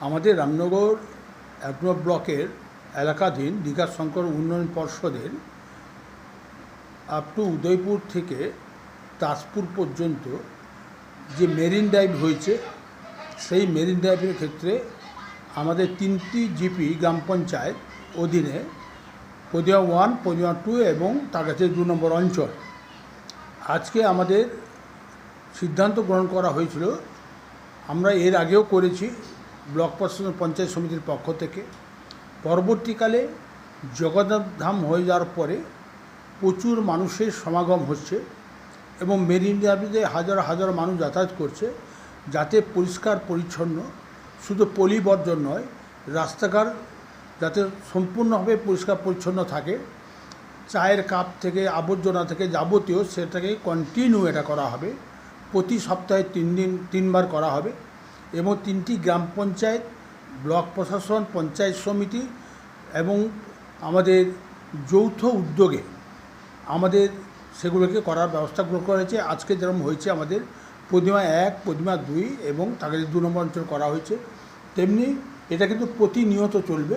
আমাদের রামনগর এক ব্লকের এলাকাধীন দীঘা শঙ্কর উন্নয়ন পর্ষদের আপ টু উদয়পুর থেকে তাজপুর পর্যন্ত যে মেরিন ড্রাইভ হয়েছে, সেই মেরিন ড্রাইভের ক্ষেত্রে আমাদের তিনটি জিপি গ্রাম পঞ্চায়েত অধীনে পদিয়া ওয়ান পদিয়া টু এবং তার কাছে দু নম্বর অঞ্চল। আজকে আমাদের সিদ্ধান্ত গ্রহণ করা হয়েছিল। আমরা এর আগেও করেছি। ব্লক প্রশাসন পঞ্চায়েত সমিতির পক্ষ থেকে পরবর্তীকালে জগন্নাথ ধাম হয়ে যাওয়ার পরে প্রচুর মানুষের সমাগম হচ্ছে এবং মেরিন ড্রাইভে হাজার হাজার মানুষ যাতায়াত করছে যাতে পরিষ্কার, পরিচ্ছন্ন, শুধু পলি বর্জন নয়, রাস্তাঘাট যাতে সম্পূর্ণভাবে পরিষ্কার, পরিচ্ছন্ন থাকে। চায়ের কাপ থেকে, আবর্জনা থেকে যাবতীয় সেটাকে কন্টিনিউ এটা করা হবে। প্রতি সপ্তাহে তিন দিন, তিনবার করা হবে। এবং তিনটি গ্রাম পঞ্চায়েত, ব্লক প্রশাসন, পঞ্চায়েত সমিতি এবং আমাদের যৌথ উদ্যোগে আমাদের সেগুলোকে করার ব্যবস্থা গ্রহণ করা হয়েছে। আজকে যেরকম হয়েছে আমাদের প্রতিমা এক, প্রতিমা দুই এবং তাকে দু নম্বর অঞ্চল করা হয়েছে, তেমনি এটা কিন্তু প্রতিনিয়ত চলবে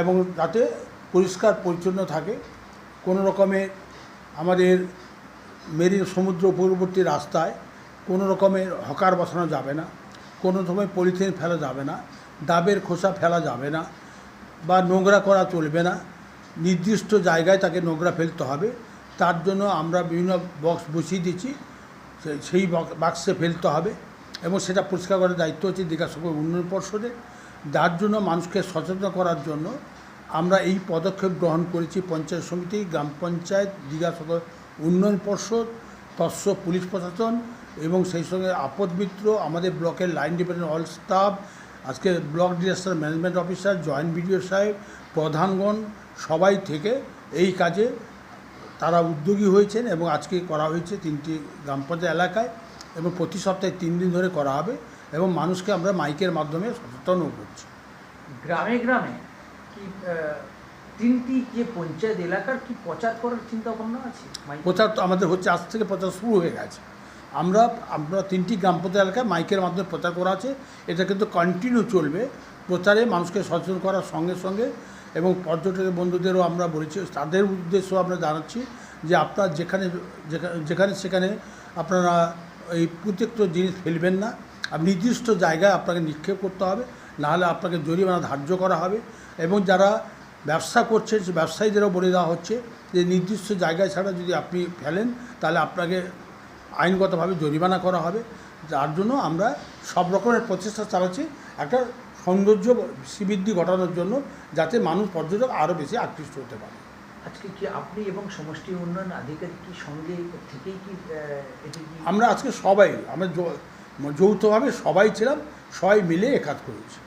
এবং যাতে পরিষ্কার পরিচ্ছন্ন থাকে। কোনো রকমের আমাদের মেরিন সমুদ্র উপকূলবর্তী রাস্তায় কোনো রকমের হকার বসানো যাবে না। কোনো সময় পলিথিন ফেলা যাবে না, ডাবের খোসা ফেলা যাবে না বা নোংরা করা চলবে না। নির্দিষ্ট জায়গায় তাকে নোংরা ফেলতে হবে। তার জন্য আমরা বিভিন্ন বক্স বসিয়ে দিচ্ছি সেই বাক্সে ফেলতে হবে এবং সেটা পরিষ্কার করার দায়িত্ব হচ্ছে দীঘা সকল উন্নয়ন পর্ষদের। যার জন্য মানুষকে সচেতন করার জন্য আমরা এই পদক্ষেপ গ্রহণ করেছি পঞ্চায়েত সমিতি, গ্রাম পঞ্চায়েত, দীঘা সকল উন্নয়ন পর্ষদ, তৎস পুলিশ প্রশাসন এবং সেই সঙ্গে আপদ মিত্র আমাদের ব্লকের লাইন ডিপার্টমেন্ট অল স্টাফ আজকে block disaster management officer joint BDO সাহেব প্রধানগণ সবাই থেকে এই কাজে তারা উদ্যোগী হয়েছেন এবং আজকে করা হয়েছে তিনটি গ্রাম পঞ্চায়েত এলাকায় এবং প্রতি সপ্তাহে তিন দিন ধরে করা হবে এবং মানুষকে আমরা মাইকের মাধ্যমে সচেতনও করছি। গ্রামে গ্রামে কি তিনটি যে পঞ্চায়েত এলাকার কি প্রচার করার চিন্তা ভাবনা আছে প্রচার তো আমাদের হচ্ছে আজ থেকে প্রচার শুরু হয়ে গেছে। আমরা আমরা তিনটি গ্রাম পঞ্চায়েত এলাকায় মাইকের মাধ্যমে প্রচার করা আছে। এটা কিন্তু কন্টিনিউ চলবে। প্রচারে মানুষকে সচেতন করার সঙ্গে সঙ্গে এবং পর্যটকের বন্ধুদেরও আমরা বলেছি, তাদের উদ্দেশ্য আমরা জানাচ্ছি যে আপনার যেখানে যেখানে সেখানে আপনারা এই প্রত্যেকটা জিনিস ফেলবেন না। আর নির্দিষ্ট জায়গায় আপনাকে নিক্ষেপ করতে হবে, নাহলে আপনাকে জরিমানা ধার্য করা হবে। এবং যারা ব্যবসা করছে ব্যবসায়ীদেরও বলে দেওয়া হচ্ছে যে নির্দিষ্ট জায়গায় ছাড়া যদি আপনি ফেলেন, তাহলে আপনাকে আইনগতভাবে জরিমানা করা হবে যার জন্য আমরা সব রকমের প্রচেষ্টা চালাচ্ছি একটা সৌন্দর্য শ্রীবৃদ্ধি ঘটানোর জন্য যাতে মানুষ পর্যটক আরও বেশি আকৃষ্ট হতে পারে। আজকে কি আপনি এবং সমষ্টি উন্নয়ন আধিকারিক কি সঙ্গে থেকেই কি আমরা আজকে সবাই আমরা যৌথভাবে সবাই ছিলাম সবাই মিলে এ কাজ করেছি।